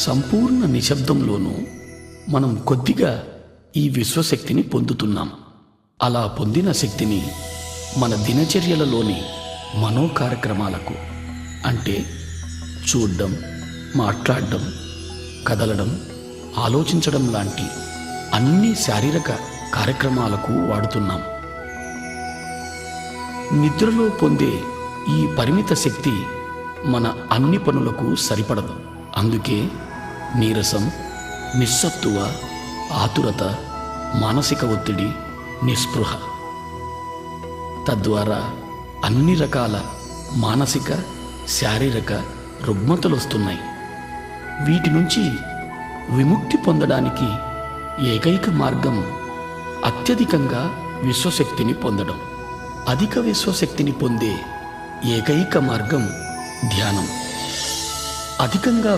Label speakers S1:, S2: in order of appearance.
S1: సంపూర్ణ నిశ్శబ్దంలోనూ మనం కొద్దిగా ఈ విశ్వశక్తిని పొందుతున్నాం. అలా పొందిన శక్తిని మన దినచర్యలలోని మనో కార్యక్రమాలకు అంటే చూడడం మాట్లాడడం కదలడం ఆలోచించడం లాంటి అన్ని శారీరక కార్యక్రమాలకు వాడుతున్నాం. నిద్రలో పొందే ఈ పరిమిత శక్తి మన అన్ని పనులకు సరిపడదు. అందుకే నీరసం నిస్సత్తువ ఆతురత మానసిక ఒత్తిడి నిస్పృహ. తద్వారా అన్ని రకాల మానసిక శారీరక రుగ్మతలు వస్తున్నాయి వీటి నుంచి విముక్తి పొందడానికి ఏకైక మార్గం అత్యధికంగా విశ్వశక్తిని పొందడం. అధిక విశ్వశక్తిని పొందే ఏకైక మార్గం ధ్యానం. అధికంగా